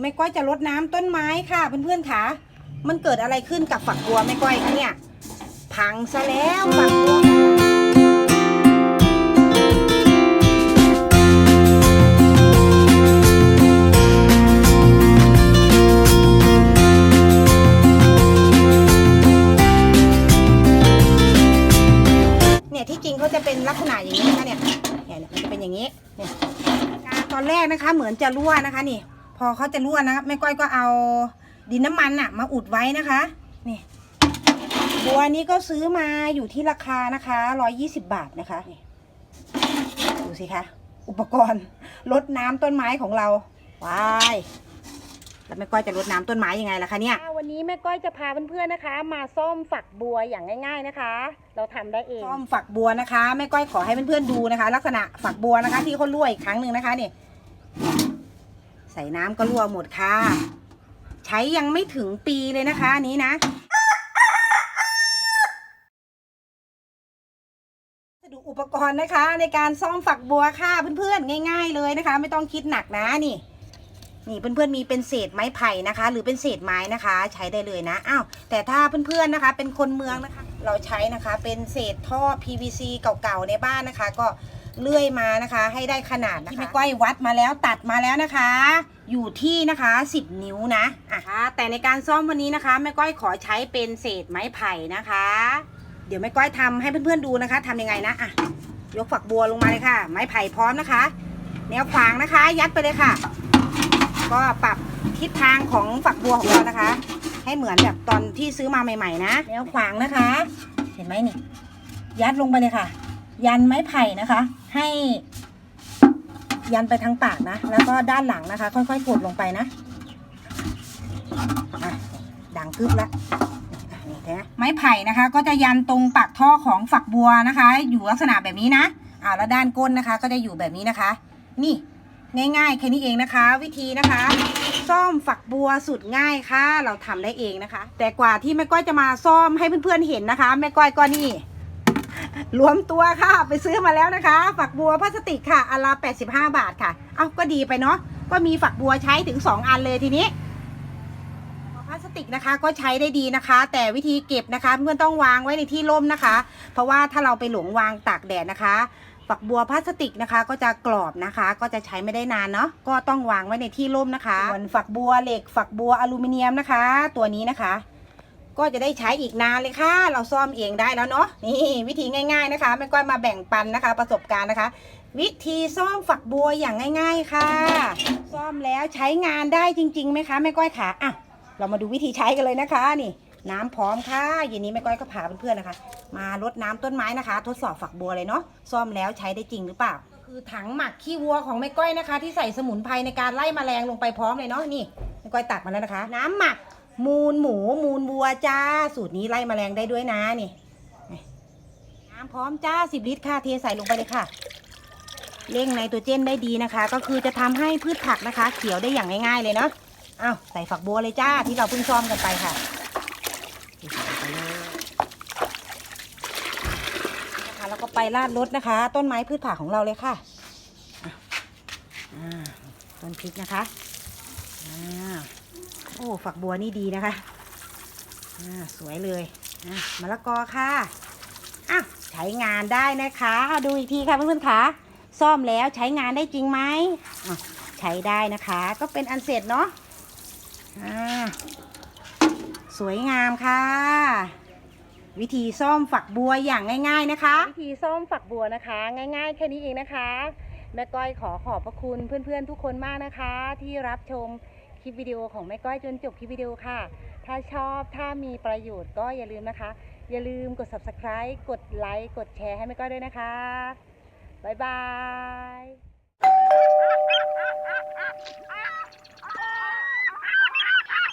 แม่ก้อยจะรดน้ำต้นไม้ค่ะเพื่อนๆค่ะ มันเกิดอะไรขึ้นกับฝักบัวแม่ก้อยคะเนี่ย พังซะแล้วฝักบัวเนี่ยที่จริงเขาจะเป็นลักษณะอย่างนี้นะคะเนี่ยเนี่ยเนี่ยมันจะเป็นอย่างนี้เนี่ยตอนแรกนะคะเหมือนจะรั่วนะคะนี่ พอเขาจะรั่วนะแม่ก้อยก็เอาดินน้ำมันอะมาอุดไว้นะคะนี่บัวนี้ก็ซื้อมาอยู่ที่ราคานะคะ120บาทนะคะนี่ดูสิคะอุปกรณ์รดน้ำต้นไม้ของเราว้ายแล้วแม่ก้อยจะรดน้ำต้นไม้ยังไงล่ะคะเนี่ย วันนี้แม่ก้อยจะพาเพื่อนๆนะคะ มาซ่อมฝักบัวอย่างง่าย ๆนะคะ เราทำได้เองซ่อมฝักบัวนะคะแม่ก้อยขอให้เพื่อนๆดูนะคะ ลักษณะฝักบัวนะคะ ที่เขารั่วอีกครั้งหนึ่งนะคะนี่ ใส่น้ำก็รั่วหมดค่ะ ใช้ยังไม่ถึงปีเลยนะคะอันนี้นะดูอุปกรณ์นะคะ ในการซ่อมฝักบัวค่ะเพื่อนๆ ง่าย ๆเลยนะคะ ไม่ต้องคิดหนักนะนี่ นี่เพื่อนๆมีเป็นเศษไม้ไผ่นะคะ หรือเป็นเศษไม้นะคะ ใช้ได้เลยนะอ้าวแต่ถ้าเพื่อนๆนะคะ เป็นคนเมืองนะคะ เราใช้นะคะเป็นเศษท่อ PVC เก่าๆในบ้านนะคะ ก็ เลื่อยมานะคะ ให้ได้ขนาดนะคะที่แม่ก้อยวัดมาแล้วตัดมาแล้วนะคะ อยู่ที่นะคะ 10 นิ้วนะอะแต่ในการซ่อมวันนี้นะคะแม่ก้อยขอใช้เป็นเศษไม้ไผ่นะคะ เดี๋ยวแม่ก้อยทำให้เพื่อนๆดูนะคะทำยังไงนะอะยกฝักบัวลงมาเลยค่ะ ไม้ไผ่พร้อมนะคะ แนวขวางนะคะ ยัดไปเลยค่ะ ก็ปรับทิศทางของฝักบัวของเรานะคะ ให้เหมือนแบบตอนที่ซื้อมาใหม่ ๆ นะแนวขวางนะคะ เห็นไหมนี่ ยัดลงไปเลยค่ะ ยันไม้ไผ่นะคะ ให้ยันไปทางปากนะ แล้วก็ด้านหลังนะคะ ค่อยๆกดลงไปนะดังกึบแล้วอะไม้ไผ่นะคะ ก็จะยันตรงปากท่อของฝักบัวนะคะ อยู่ลักษณะแบบนี้นะอ่าแล้วด้านก้นนะคะ ก็จะอยู่แบบนี้นะคะ นี่ง่ายๆแค่นี้เองนะคะ วิธีนะคะซ่อมฝักบัวสุดง่ายค่ะ เราทำได้เองนะคะ แต่กว่าที่แม่ก้อยจะมาซ่อมให้เพื่อนๆเห็นนะคะแม่ก้อยก็นี่ รวมตัวค่ะ ไปซื้อมาแล้วนะคะ ฝักบัวพลาสติกค่ะอันละ85 บาทค่ะ เอาก็ดีไปเนาะก็มีฝักบัวใช้ถึง 2 อันเลยทีนี้พลาสติกนะคะก็ใช้ได้ดีนะคะ แต่วิธีเก็บนะคะ เพื่อนต้องวางไว้ในที่ร่มนะคะ เพราะว่าถ้าเราไปหลงวางตากแดดนะคะ ฝักบัวพลาสติกนะคะ ก็จะกรอบนะคะ ก็จะใช้ไม่ได้นานเนาะก็ต้องวางไว้ในที่ร่มนะคะส่วนฝักบัวเหล็ก ฝักบัวอลูมิเนียมนะคะ ตัวนี้นะคะ ก็จะได้ใช้อีกนานเลยค่ะ เราซ่อมเองได้แล้วเนาะนี่วิธีง่าย ๆนะคะแม่ก้อยมาแบ่งปันนะคะ ประสบการณ์นะคะ วิธีซ่อมฝักบัวอย่างง่าย ๆค่ะ ซ่อมแล้วใช้งานได้จริงๆไหมคะแม่ก้อยขาอะเรามาดูวิธีใช้กันเลยนะคะนี่ น้ำพร้อมค่ะเย็นนี้แม่ก้อยก็พาเพื่อนๆนะคะ มารดน้ำต้นไม้นะคะ ทดสอบฝักบัวเลยเนาะซ่อมแล้วใช้ได้จริงหรือเปล่า คือถังหมักขี้วัวของแม่ก้อยนะคะ ที่ใส่สมุนไพรในการไล่แมลงลงไปพร้อมเลยเนาะนี่แม่ก้อยตักมาแล้วนะคะ น้ำหมัก มูลหมูมูลวัวจ้า สูตรนี้ไล่แมลงได้ด้วยนะนี่นี่น้ำพร้อมจ้าสิบลิตรค่ะเทใส่ลงไปเลยค่ะเร่งไนโตรเจนได้ดีนะคะ ก็คือจะทำให้พืชผักนะคะ เขียวได้อย่างง่ายๆเลยเนาะอ้าวใส่ฝักบัวเลยจ้าที่เราเพิ่งซ่อมกันไปค่ะนะคะแล้วก็ไปราดรถนะคะ ต้นไม้พืชผักของเราเลยค่ะะต้นพริกนะคะอ่า โอ้ฝักบัวนี่ดีนะคะสวยเลยมะละกอค่ะอ้าวใช้งานได้นะคะดูอีกทีค่ะเพื่อนๆค่ะซ่อมแล้วใช้งานได้จริงไหมใช้ได้นะคะ ก็เป็นอันเสร็จเนาะสวยงามค่ะ วิธีซ่อมฝักบัวอย่างง่าย ๆนะคะ วิธีซ่อมฝักบัวนะคะ ง่าย ๆ แค่นี้เองนะคะ แม่ก้อยขอขอบพระคุณเพื่อนๆทุกคนมากนะคะ ที่รับชม ลิปวิดีโอของแม่ก้อยจนจบคลิปวิดีโอค่ะ ถ้าชอบถ้ามีประโยชน์ก็อย่าลืมนะคะ อย่าลืมกด subscribe กดไลค์กดแชร์ให้แม่ก้อยด้วยนะคะบ๊ายบาย